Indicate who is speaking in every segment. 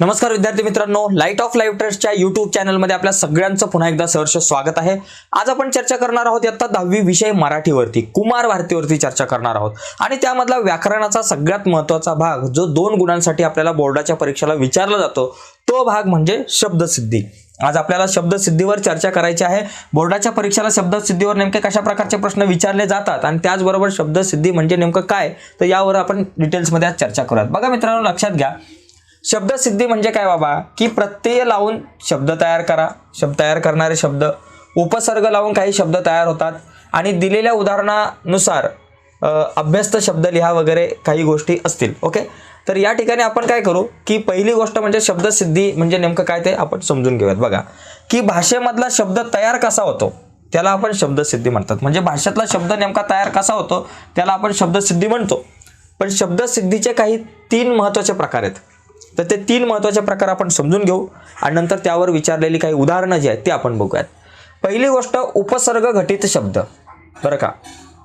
Speaker 1: नमस्कार विद्यार्थी मित्रांनो लाइट ऑफ लाईफ ट्रस्टच्या युट्यूब चॅनलमध्ये आपल्या सगळ्यांचं पुन्हा एकदा सहर्ष स्वागत आहे. आज आपण चर्चा करणार आहोत आता दहावी विषय मराठीवरती कुमार भारतीवरती चर्चा करणार आहोत. आणि त्यामधला व्याकरणाचा सगळ्यात महत्त्वाचा भाग जो दोन गुणांसाठी आपल्याला बोर्डाच्या परीक्षेला विचारला जातो तो भाग म्हणजे शब्दसिद्धी. आज आपल्याला शब्दसिद्धीवर चर्चा करायची आहे. बोर्डाच्या परीक्षेला शब्दसिद्धीवर नेमके कशा प्रकारचे प्रश्न विचारले जातात आणि त्याचबरोबर शब्दसिद्धी म्हणजे नेमकं काय तर यावर आपण डिटेल्समध्ये आज चर्चा करूयात. बघा मित्रांनो लक्षात घ्या. शब्दसिद्धी म्हणजे काय बाबा? की प्रत्यय लावून शब्द तयार करा. शब्द तयार करणारे शब्द. उपसर्ग लावून काही शब्द तयार होतात. आणि दिलेल्या उदाहरणानुसार अभ्यस्त शब्द लिहा वगैरे काही गोष्टी असतील. ओके? तर या ठिकाणी आपण काय करू? की पहिली गोष्ट म्हणजे शब्दसिद्धी म्हणजे नेमकं काय ते आपण समजून घेऊयात. बघा. की भाषेमधला शब्द तयार कसा होतो? त्याला आपण शब्दसिद्धी म्हणतात. म्हणजे भाषेतला शब्द नेमका तयार कसा होतो? त्याला आपण शब्दसिद्धी म्हणतो. पण शब्दसिद्धीचे काही तीन महत्त्वाचे प्रकार आहेत. तर ते तीन महत्त्वाचे प्रकार आपण समजून घेऊ आणि नंतर त्यावर विचारलेली काही उदाहरणं जी आहेत ते आपण बघूयात. पहिली गोष्ट उपसर्ग घटित शब्द. बरं का?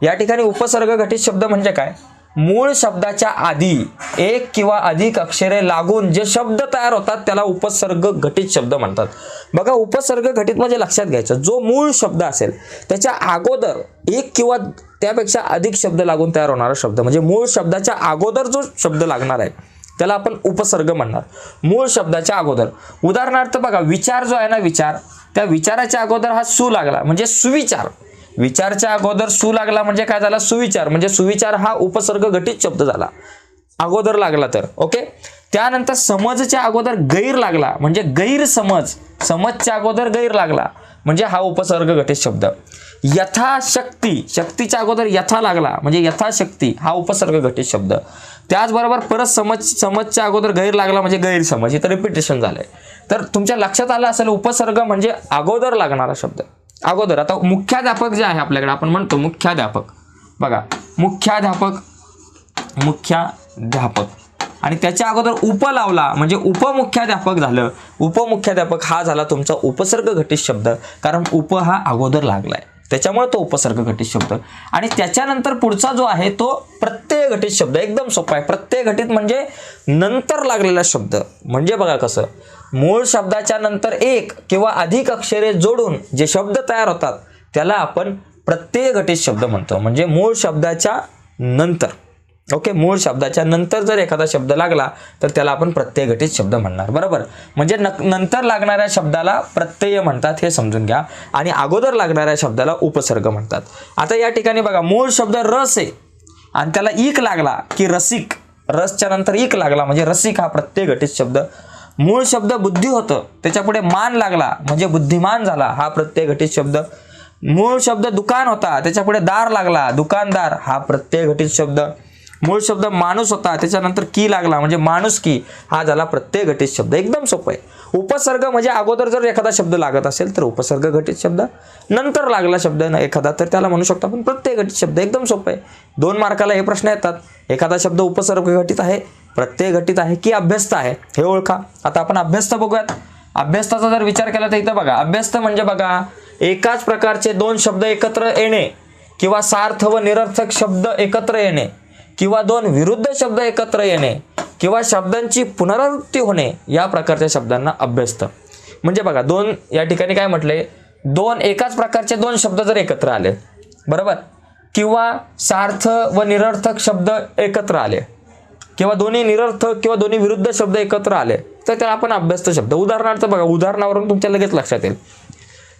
Speaker 1: या ठिकाणी उपसर्ग घटित शब्द म्हणजे काय? मूळ शब्दाच्या आधी एक किंवा अधिक अक्षरे लागून जे शब्द तयार होतात त्याला उपसर्ग घटित शब्द म्हणतात. बघा उपसर्ग घटित म्हणजे लक्षात घ्यायचं. जो मूळ शब्द असेल त्याच्या अगोदर एक किंवा त्यापेक्षा अधिक शब्द लागून तयार होणारा शब्द. म्हणजे मूळ शब्दाच्या अगोदर जो शब्द लागणार आहे त्याला आपण उपसर्ग म्हणणार. मूळ शब्दाच्या अगोदर. उदाहरणार्थ बघा विचार जो आहे ना विचार त्या विचाराच्या अगोदर हा सु लागला म्हणजे सुविचार. विचारच्या अगोदर सु लागला म्हणजे काय झाला? सुविचार. म्हणजे सुविचार हा उपसर्ग घटित शब्द झाला. अगोदर लागला तर ओके? त्यानंतर समजच्या अगोदर गैर लागला म्हणजे गैरसमज. समजच्या अगोदर गैर लागला म्हणजे हा उपसर्ग घटित शब्द. यथाशक्ती. शक्तीच्या अगोदर यथा लागला म्हणजे यथाशक्ती हा उपसर्ग घटित शब्द. त्याचबरोबर परत समज समजच्या अगोदर गैर लागला म्हणजे गैरसमज इथं रिपिटेशन झालंय. तर तुमच्या लक्षात आलं असेल उपसर्ग म्हणजे अगोदर लागणारा शब्द. अगोदर. आता मुख्याध्यापक जे आहे आपल्याकडे आपण म्हणतो मुख्याध्यापक. बघा मुख्याध्यापक मुख्याध्यापक. आणि त्याच्या अगोदर उप लावला म्हणजे उपमुख्याध्यापक झालं. उपमुख्याध्यापक हा झाला तुमचा उपसर्ग घटित शब्द कारण उप हा अगोदर लागलाय. त्याच्यामुळे तो उपसर्ग घटित शब्द. आणि त्याच्यानंतर पुढचा जो आहे तो प्रत्यय घटित शब्द एकदम सोपा आहे. प्रत्यय घटित म्हणजे नंतर लागलेला शब्द. म्हणजे बघा कसं मूळ शब्दाच्या नंतर एक किंवा अधिक अक्षरे जोडून जे शब्द तयार होतात त्याला आपण प्रत्यय घटित शब्द म्हणतो. म्हणजे मूळ शब्दाच्या नंतर. ओके मूळ शब्दाच्या नंतर जर एखादा शब्द लागला तर त्याला आपण प्रत्यय घटित शब्द म्हणणार. बरोबर? म्हणजे नंतर लागणाऱ्या शब्दाला प्रत्यय म्हणतात हे समजून घ्या. आणि अगोदर लागणाऱ्या शब्दाला उपसर्ग म्हणतात. आता या ठिकाणी बघा मूळ शब्द रस आहे. आणि त्याला इक लागला की रसिक. रसच्या नंतर इक लागला म्हणजे रसिक हा प्रत्यय घटित शब्द. मूळ शब्द बुद्धी होतं. त्याच्यापुढे मान लागला म्हणजे बुद्धिमान झाला हा प्रत्यय घटित शब्द. मूळ शब्द दुकान होता. त्याच्यापुढे दार लागला. दुकानदार हा प्रत्यय घटित शब्द. मूळ शब्द माणूस होता त्याच्यानंतर की लागला म्हणजे माणूस की हा झाला प्रत्यय घटित शब्द. एकदम सोपं आहे. उपसर्ग म्हणजे अगोदर जर एखादा शब्द लागत असेल तर उपसर्ग घटित शब्द. नंतर लागला शब्द एखादा तर त्याला म्हणू शकतो आपण प्रत्यय घटित शब्द. एकदम सोपं आहे. दोन मार्काला हे प्रश्न येतात. एखादा शब्द उपसर्ग घटित आहे प्रत्यय घटित आहे की अभ्यस्त आहे हे ओळखा. आता आपण अभ्यस्त बघूयात. अभ्यस्ताचा जर विचार केला तर इथं बघा. अभ्यस्त म्हणजे बघा एकाच प्रकारचे दोन शब्द एकत्र येणे किंवा सार्थ व निरर्थक शब्द एकत्र येणे. किंवा दोन विरुद्ध शब्द एकत्र येणे किंवा शब्दांची पुनरावृत्ती होणे या प्रकारच्या शब्दांना अभ्यस्त. म्हणजे बघा दोन या ठिकाणी काय म्हटले? दोन एकाच प्रकारचे दोन शब्द जर एकत्र आले बरोबर? किंवा सार्थ व निरर्थक शब्द एकत्र आले किंवा दोन्ही निरर्थक किंवा दोन्ही विरुद्ध शब्द एकत्र आले तर त्याला आपण अभ्यस्त शब्द. उदाहरणार्थ बघा उदाहरणावरून तुमच्या लगेच लक्षात येईल.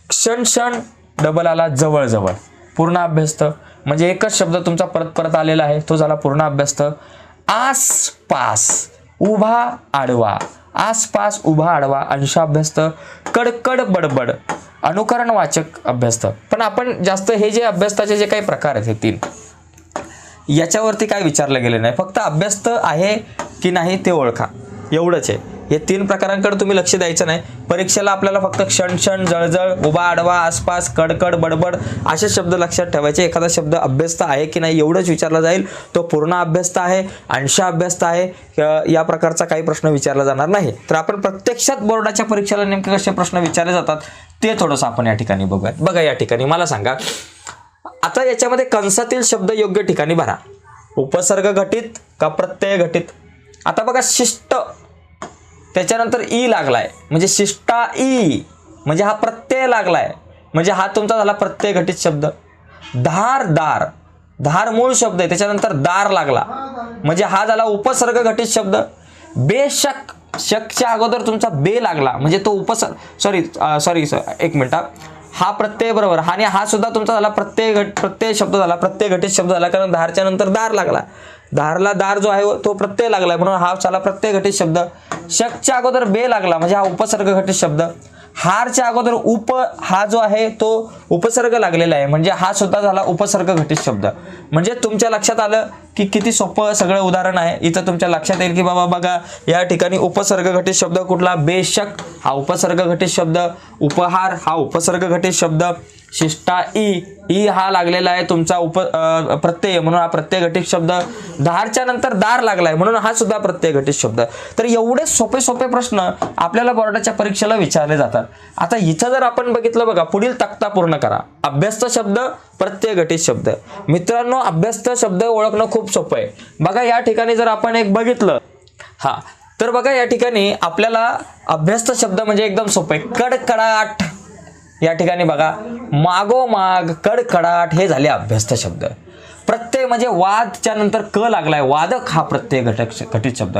Speaker 1: क्षण क्षण डबल आला जवळजवळ. पूर्ण अभ्यस्त. म्हणजे एकच शब्द तुमचा परत परत आलेला आहे. तो झाला पूर्ण अभ्यस्त. आसपास उभा आडवा. आसपास उभा आडवा. अंशाभ्यस्त कडकड बडबड. अनुकरण वाचक अभ्यस्त. पण आपण जास्त हे जे अभ्यस्ताचे जे काही प्रकार आहेत हे तीन. याच्यावरती काय विचारलं गेलं नाही. फक्त अभ्यस्त आहे की नाही ते ओळखा. एवढंच आहे. हे तीन प्रकारांकडे तुम्ही लक्ष द्यायचं नाही. परीक्षेला आपल्याला फक्त क्षण क्षण जळजळ उभा आडवा आसपास कडकड बडबड असे शब्द लक्षात ठेवायचे. एखादा शब्द अभ्यस्त आहे की नाही एवढंच विचारला जाईल. तो पूर्ण अभ्यस्त आहे अंश अभ्यस्त आहे या प्रकारचा काही प्रश्न विचारला जाणार नाही. तर आपण प्रत्यक्षात बोर्डाच्या परीक्षेला नेमके कसे प्रश्न विचारले जातात ते थोडंसं आपण या ठिकाणी बघूयात. बघा या ठिकाणी मला सांगा. आता याच्यामध्ये कंसातील शब्द योग्य ठिकाणी भरा. उपसर्ग घटित का प्रत्यय घटित? आता बघा शिष्ट त्याच्यानंतर ई लागलाय. म्हणजे शिष्टा ई. म्हणजे हा प्रत्यय लागलाय. म्हणजे हा तुमचा झाला प्रत्यय घटित शब्द. धार दार. धार मूळ शब्द आहे. त्याच्यानंतर दार लागला. म्हणजे हा झाला उपसर्ग घटित शब्द. बेशक शकच्या अगोदर तुमचा बे लागला. म्हणजे तो उपसर्ग सॉरी सॉरी एक मिनिट हा. हा प्रत्यय बरोबर. आणि हा सुद्धा तुमचा झाला प्रत्यय घट प्रत्यय शब्द झाला. प्रत्यय घटित शब्द झाला. कारण धारच्या नंतर दार लागला. धारला दार जो आहे तो प्रत्यय लागला म्हणून हा चाला प्रत्यय घटित शब्द. शकच्या अगोदर बे लागला म्हणजे हा उपसर्ग घटित शब्द. हारच्या अगोदर उप हा जो आहे तो उपसर्ग लागलेला आहे. म्हणजे हा सुद्धा झाला उपसर्ग घटित शब्द. म्हणजे तुमच्या लक्षात आलं की किती सोपं सगळं उदाहरण आहे. इथं तुमच्या लक्षात येईल की बाबा बघा या ठिकाणी उपसर्ग घटित शब्द कुठला? बेशक हा उपसर्ग घटित शब्द. उपहार हा उपसर्ग घटित शब्द. शिष्टा ई ई हा लागलेला आहे तुमचा उप प्रत्यय. म्हणून हा प्रत्यय घटित शब्द. धारच्या नंतर दार लागलाय. म्हणून हा सुद्धा प्रत्यय घटित शब्द. तर एवढे सोपे सोपे प्रश्न आपल्याला बोर्डाच्या परीक्षेला विचारले जातात. आता इथं जर आपण बघितलं बघा पुढील तक्ता पूर्ण करा. अभ्यस्त शब्द प्रत्यय घटित शब्द. मित्रांनो अभ्यस्त शब्द ओळखणं खूप सोपं आहे. बघा या ठिकाणी जर आपण एक बघितलं हा तर बघा या ठिकाणी आपल्याला अभ्यस्त शब्द म्हणजे एकदम सोपं आहे. कडकडाट या ठिकाणी बघा मागोमाग कडकडाट हे झाले अभ्यस्त शब्द. प्रत्यय म्हणजे वादच्या नंतर क लागलाय वादक हा प्रत्यय घटक घटित शब्द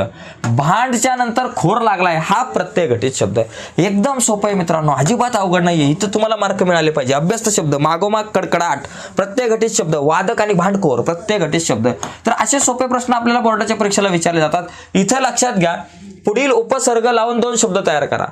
Speaker 1: भांडच्या नंतर खोर लागलाय हा प्रत्यय घटित शब्द एकदम सोपं आहे मित्रांनो अजिबात अवघड नाही इथं तुम्हाला मार्क मिळाले पाहिजे. अभ्यस्त शब्द मागोमाग कडकडाट प्रत्यय घटित शब्द वादक आणि भांडखोर प्रत्यय घटित शब्द. तर असे सोपे प्रश्न आपल्याला बोर्डाच्या परीक्षेला विचारले जातात. इथं लक्षात घ्या पुढील उपसर्ग लावून दोन शब्द तयार करा.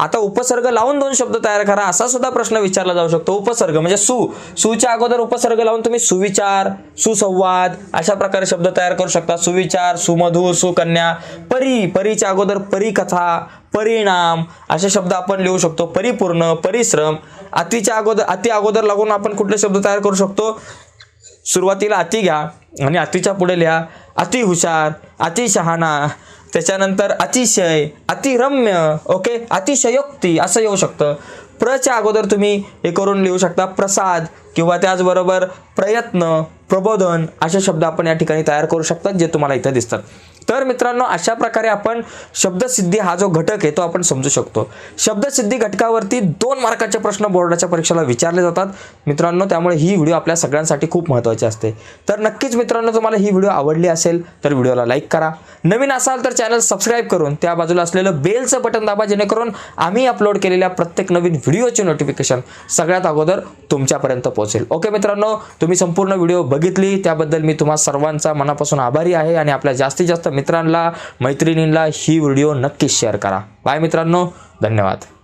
Speaker 1: आता उपसर्ग लावून दोन शब्द तयार करा असा सुद्धा प्रश्न विचारला जाऊ शकतो. उपसर्ग म्हणजे सु. सुच्या अगोदर उपसर्ग लावून तुम्ही सुविचार सुसंवाद अशा प्रकारे शब्द तयार करू शकता. सुविचार सुमधुर सुकन्या परी. परीच्या अगोदर परिकथा परिणाम असे शब्द आपण लिहू शकतो. परिपूर्ण परिश्रम. अतिच्या अगोदर अति अगोदर लागून आपण कुठले शब्द तयार करू शकतो? सुरुवातीला अति घ्या आणि अतिच्या पुढे लिहा अति हुशार अति शहाणा त्याच्यानंतर अतिशय अतिरम्य ओके अतिशयोक्ती असं येऊ शकतं. प्रच्या अगोदर तुम्ही हे करून लिहू शकता प्रसाद किंवा त्याचबरोबर प्रयत्न प्रबोधन असे शब्द आपण या ठिकाणी तयार करू शकतात जे तुम्हाला इथं दिसतात. तर मित्रांनो अशा प्रकारे आपण शब्दसिद्धी हा जो घटक आहे तो आपण समजू शकतो. शब्दसिद्धी घटकावरती दोन मार्काचे प्रश्न बोर्डाच्या परीक्षेला विचारले जातात. मित्रांनो त्यामुळे ही व्हिडिओ आपल्या सगळ्यांसाठी खूप महत्त्वाची असते. तर नक्कीच मित्रांनो तुम्हाला ही व्हिडिओ आवडली असेल तर व्हिडिओला लाईक करा. नवीन असाल तर चॅनल सबस्क्राईब करून त्या बाजूला असलेलं बेलचं बटन दाबा जेणेकरून आम्ही अपलोड केलेल्या प्रत्येक नवीन व्हिडिओचे नोटिफिकेशन सगळ्यात अगोदर तुमच्यापर्यंत पोहोचेल. ओके मित्रांनो तुम्ही संपूर्ण व्हिडिओ बघितली त्याबद्दल मी तुम्हा सर्वांचा मनापासून आभारी आहे आणि आपल्या जास्तीत जास्त मित्रांना मैत्रिणींना ही व्हिडिओ नक्कीच शेअर करा. बाय मित्रांनो. धन्यवाद.